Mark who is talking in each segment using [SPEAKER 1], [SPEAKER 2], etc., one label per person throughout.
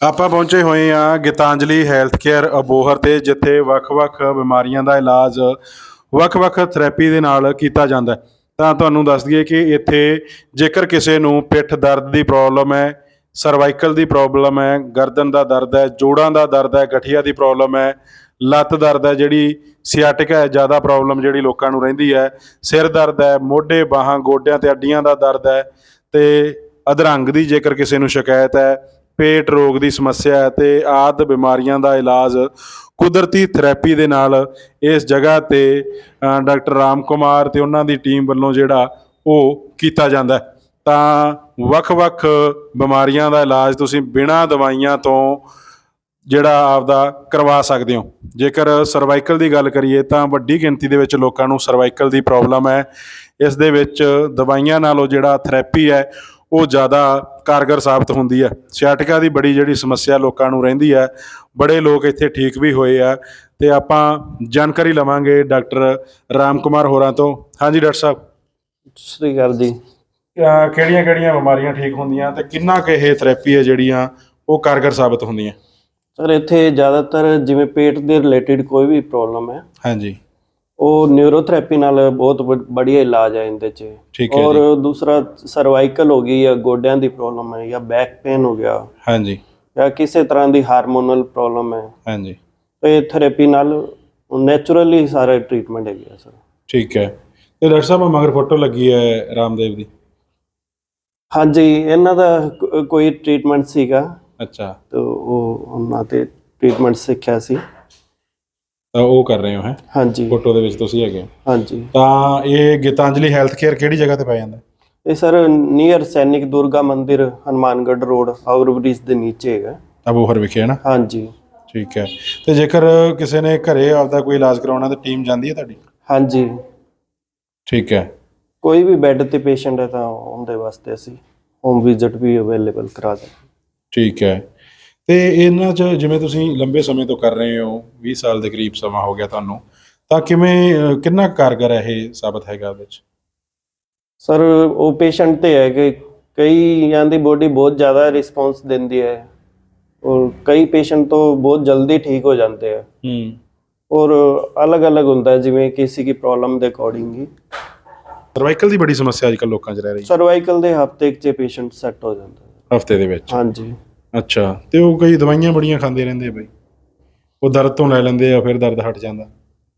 [SPEAKER 1] ਆਪਾਂ ਪਹੁੰਚੇ ਹੋਏ ਆ ਗੀਤਾਂਜਲੀ ਹੈਲਥ ਕੇਅਰ ਅਬੋਹਰ ਤੇ, ਜਿੱਥੇ ਵੱਖ-ਵੱਖ ਬਿਮਾਰੀਆਂ ਦਾ ਇਲਾਜ ਵੱਖ-ਵੱਖ ਥੈਰੇਪੀ ਦੇ ਨਾਲ ਕੀਤਾ ਜਾਂਦਾ ਹੈ। ਤਾਂ ਤੁਹਾਨੂੰ ਦੱਸ ਦਈਏ ਕਿ ਇੱਥੇ ਜੇਕਰ ਕਿਸੇ ਨੂੰ ਪਿੱਠ ਦਰਦ ਦੀ ਪ੍ਰੋਬਲਮ ਹੈ ਸਰਵਾਈਕਲ ਦੀ ਪ੍ਰੋਬਲਮ ਹੈ, ਗਰਦਨ ਦਾ ਦਰਦ ਹੈ, ਜੋੜਾਂ ਦਾ ਦਰਦ ਹੈ, ਗਠੀਆ ਦੀ ਪ੍ਰੋਬਲਮ ਹੈ, ਲੱਤ ਦਰਦ ਹੈ, ਜਿਹੜੀ ਸਿਆਟਿਕਾ ਹੈ, ਜ਼ਿਆਦਾ ਪ੍ਰੋਬਲਮ ਜਿਹੜੀ ਲੋਕਾਂ ਨੂੰ ਰਹਿੰਦੀ ਹੈ, ਸਿਰ ਦਰਦ ਹੈ, ਮੋਢੇ, ਬਾਹਾਂ, ਗੋਡਿਆਂ ਤੇ ਅੱਡੀਆਂ ਦਾ ਦਰਦ ਹੈ ਤੇ ਅਧਰੰਗ ਦੀ ਜੇਕਰ ਕਿਸੇ ਨੂੰ ਸ਼ਿਕਾਇਤ ਹੈ ਪੇਟ ਰੋਗ ਦੀ ਸਮੱਸਿਆ ਹੈ ਤੇ ਆਦ ਬਿਮਾਰੀਆਂ ਦਾ ਇਲਾਜ ਕੁਦਰਤੀ ਥੈਰੇਪੀ ਦੇ ਨਾਲ ਇਸ ਜਗ੍ਹਾ ਤੇ ਡਾਕਟਰ ਰਾਮ ਕੁਮਾਰ ਤੇ ਉਹਨਾਂ ਦੀ ਟੀਮ ਵੱਲੋਂ ਜਿਹੜਾ ਉਹ ਕੀਤਾ ਜਾਂਦਾ ਤਾਂ ਵੱਖ-ਵੱਖ ਬਿਮਾਰੀਆਂ ਦਾ ਇਲਾਜ ਤੁਸੀਂ ਬਿਨਾਂ ਦਵਾਈਆਂ ਤੋਂ ਜਿਹੜਾ ਆਪਦਾ ਕਰਵਾ ਸਕਦੇ ਹੋ। ਜੇਕਰ ਸਰਵਾਈਕਲ ਦੀ ਗੱਲ ਕਰੀਏ ਤਾਂ ਵੱਡੀ ਗਿਣਤੀ ਦੇ ਵਿੱਚ ਲੋਕਾਂ ਨੂੰ ਸਰਵਾਈਕਲ ਦੀ ਪ੍ਰੋਬਲਮ ਹੈ। ਇਸ ਦੇ ਵਿੱਚ ਦਵਾਈਆਂ ਨਾਲੋਂ ਜਿਹੜਾ ਥੈਰੇਪੀ ਹੈ ਉਹ ਜ਼ਿਆਦਾ ਕਾਰਗਰ ਸਾਬਤ ਹੁੰਦੀ ਹੈ। ਸਿਆਟਿਕਾ ਦੀ ਬੜੀ ਜਿਹੜੀ ਸਮੱਸਿਆ ਲੋਕਾਂ ਨੂੰ ਰਹਿੰਦੀ ਹੈ ਬੜੇ ਲੋਕ ਇੱਥੇ ਠੀਕ ਵੀ ਹੋਏ ਆ ਤੇ ਆਪਾਂ ਜਾਣਕਾਰੀ ਲਵਾਂਗੇ ਡਾਕਟਰ ਰਾਮ ਕੁਮਾਰ ਹੋਰਾਂ ਤੋਂ। ਹਾਂਜੀ ਡਾਕਟਰ ਸਾਹਿਬ।
[SPEAKER 2] ਸ੍ਰੀ ਅਕਾਲ ਜੀ।
[SPEAKER 1] ਕਿਹੜੀਆਂ ਕਿਹੜੀਆਂ ਬਿਮਾਰੀਆਂ ਠੀਕ ਹੁੰਦੀਆਂ ਤੇ ਕਿੰਨਾ ਕੁ ਇਹ ਥੈਰੇਪੀ ਹੈ ਜਿਹੜੀਆਂ ਉਹ ਕਾਰਗਰ ਸਾਬਤ ਹੁੰਦੀਆਂ?
[SPEAKER 2] ਸਰ ਇੱਥੇ ਜ਼ਿਆਦਾਤਰ ਜਿਵੇਂ ਪੇਟ ਦੇ ਰਿਲੇਟਡ ਕੋਈ ਵੀ ਪ੍ਰੋਬਲਮ ਹੈ
[SPEAKER 1] ਹਾਂਜੀ।
[SPEAKER 2] ਉਹ ਨਿਊਰੋਥੈਰੇਪੀ ਨਾਲ ਬਹੁਤ ਵਧੀਆ ਇਲਾਜ ਹੈ ਇਹਦੇ 'ਚ।
[SPEAKER 1] ਠੀਕ ਹੈ
[SPEAKER 2] ਔਰ
[SPEAKER 1] ਜੀ।
[SPEAKER 2] ਦੂਸਰਾ ਸਰਵਾਈਕਲ ਹੋ ਗਈ ਜਾਂ ਗੋਡਿਆਂ ਦੀ ਪ੍ਰੋਬਲਮ ਹੈ ਜਾਂ ਬੈਕ ਪੇਨ ਹੋ ਗਿਆ।
[SPEAKER 1] ਹਾਂਜੀ।
[SPEAKER 2] ਜਾਂ ਕਿਸੇ ਤਰ੍ਹਾਂ ਦੀ ਹਾਰਮੋਨਲ ਪ੍ਰੋਬਲਮ ਹੈ।
[SPEAKER 1] ਹਾਂਜੀ।
[SPEAKER 2] ਇਹ ਥੈਰੇਪੀ ਨਾਲ ਨੇਚਰਲੀ ਸਾਰੇ ਟ੍ਰੀਟਮੈਂਟ ਹੈਗੇ ਆ ਸਰ।
[SPEAKER 1] ਠੀਕ ਹੈ। ਤੇ ਡਾਕਟਰ ਸਾਹਿਬ ਮਗਰ ਫੋਟੋ ਲੱਗੀ ਹੈ ਰਾਮਦੇਵ ਦੀ।
[SPEAKER 2] ਹਾਂਜੀ ਇਹਨਾਂ ਦਾ ਕੋ- ਕੋਈ ਟ੍ਰੀਟਮੈਂਟ ਸੀਗਾ।
[SPEAKER 1] ਅੱਛਾ।
[SPEAKER 2] ਤੇ ਉਹ ਉਹਨਾਂ ਤੇ ਟ੍ਰੀਟਮੈਂਟ ਸਿੱਖਿਆ ਸੀ।
[SPEAKER 1] ਤਾਂ ਉਹ ਕਰ ਰਹੇ ਹੋ ਹੈ?
[SPEAKER 2] ਹਾਂਜੀ।
[SPEAKER 1] ਫੋਟੋ ਦੇ ਵਿੱਚ ਤੁਸੀਂ ਹੈਗੇ ਹੋ।
[SPEAKER 2] ਹਾਂਜੀ।
[SPEAKER 1] ਤਾਂ ਇਹ ਗੀਤਾਂਜਲੀ ਹੈਲਥ ਕੇਅਰ ਕਿਹੜੀ ਜਗ੍ਹਾ ਤੇ ਪੈ ਜਾਂਦਾ?
[SPEAKER 2] ਇਹ ਸਰ ਨੀਅਰ ਸੈਨਿਕ ਦੁਰਗਾ ਮੰਦਿਰ ਹਨੂਮਾਨਗੜ੍ਹ ਰੋਡ ਆਵਰ ਬ੍ਰਿਜ ਦੇ ਨੀਚੇ ਹੈਗਾ
[SPEAKER 1] ਅਬੋਹਰ ਵਿਖੇ ਹੈ ਨਾ?
[SPEAKER 2] ਹਾਂਜੀ।
[SPEAKER 1] ਠੀਕ ਹੈ। ਤੇ ਜੇਕਰ ਕਿਸੇ ਨੇ ਘਰੇ ਆਪਦਾ ਕੋਈ ਇਲਾਜ ਕਰਾਉਣਾ ਤਾਂ ਟੀਮ ਜਾਂਦੀ ਹੈ ਤੁਹਾਡੀ?
[SPEAKER 2] ਹਾਂਜੀ।
[SPEAKER 1] ਠੀਕ ਹੈ।
[SPEAKER 2] ਕੋਈ ਵੀ ਬੈੱਡ ਤੇ ਪੇਸ਼ੈਂਟ ਹੈ ਤਾਂ ਉਹਦੇ ਵਾਸਤੇ ਅਸੀਂ ਹੋਮ ਵਿਜ਼ਿਟ ਵੀ ਅਵੇਲੇਬਲ ਕਰਾ ਦੇ
[SPEAKER 1] ਠੀਕ ਹੈ। ਤੇ ਇਹਨਾਂ 'ਚ ਜਿਵੇਂ ਤੁਸੀਂ ਲੰਬੇ ਸਮੇਂ ਤੋਂ ਕਰ ਰਹੇ ਹੋ 20 ਸਾਲ ਦੇ ਕਰੀਬ ਸਮਾਂ ਹੋ ਗਿਆ ਤੁਹਾਨੂੰ ਤਾਂ ਕਿਵੇਂ ਕਿੰਨਾ ਕਾਰਗਰ ਹੈ ਇਹ ਸਾਬਤ ਹੈਗਾ ਉਹਦੇ 'ਚ?
[SPEAKER 2] ਸਰ ਉਹ ਪੇਸ਼ੈਂਟ ਤੇ ਹੈ ਕਿ ਕਈਆਂ ਦੀ ਬੋਡੀ ਬਹੁਤ ਜ਼ਿਆਦਾ ਰਿਸਪੌਂਸ ਦਿੰਦੀ ਹੈ। ਔਰ ਕਈ ਪੇਸ਼ੈਂਟ ਤੋਂ ਬਹੁਤ ਜਲਦੀ ਠੀਕ ਹੋ ਜਾਂਦੇ ਆ।
[SPEAKER 1] ਹੂੰ।
[SPEAKER 2] ਔਰ ਅਲੱਗ-ਅਲੱਗ ਹੁੰਦਾ ਹੈ ਜਿਵੇਂ ਕਿਸੇ ਦੀ ਪ੍ਰੋਬਲਮ ਦੇ ਅਕੋਰਡਿੰਗ ਹੀ।
[SPEAKER 1] ਸਰਵਾਈਕਲ ਦੀ ਬੜੀ ਸਮੱਸਿਆ ਅੱਜਕੱਲ ਲੋਕਾਂ 'ਚ ਰਹਿ ਰਹੀ ਹੈ।
[SPEAKER 2] ਸਰਵਾਈਕਲ ਦੇ ਹਫ਼ਤੇ 'ਚ ਪੇਸ਼ੈਂਟ ਸੈੱਟ ਹੋ ਜਾਂਦਾ
[SPEAKER 1] ਹਫ਼ਤੇ ਦੇ ਵਿੱਚ।
[SPEAKER 2] ਹਾਂਜੀ।
[SPEAKER 1] ਅੱਛਾ। ਤੇ ਉਹ ਕਈ ਦਵਾਈਆਂ ਬੜੀਆਂ ਖਾਂਦੇ ਰਹਿੰਦੇ ਆ ਬਈ। ਉਹ ਦਰਦ ਤੋਂ ਲੈ ਲੈਂਦੇ ਆ, ਫਿਰ ਦਰਦ ਹਟ ਜਾਂਦਾ।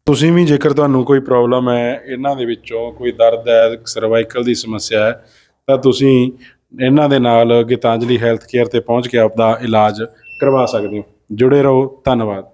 [SPEAKER 1] ਤੁਸੀਂ ਵੀ ਜੇਕਰ ਤੁਹਾਨੂੰ ਕੋਈ ਪ੍ਰੋਬਲਮ ਹੈ, ਇਹਨਾਂ ਦੇ ਵਿੱਚੋਂ ਕੋਈ ਦਰਦ ਹੈ, ਸਰਵਾਈਕਲ ਦੀ ਸਮੱਸਿਆ ਹੈ, ਤਾਂ ਤੁਸੀਂ ਇਹਨਾਂ ਦੇ ਨਾਲ ਗੀਤਾਂਜਲੀ ਹੈਲਥ ਕੇਅਰ ਤੇ ਪਹੁੰਚ ਕੇ ਆਪਦਾ ਇਲਾਜ ਕਰਵਾ ਸਕਦੇ ਹੋ। ਜੁੜੇ ਰਹੋ। ਧੰਨਵਾਦ।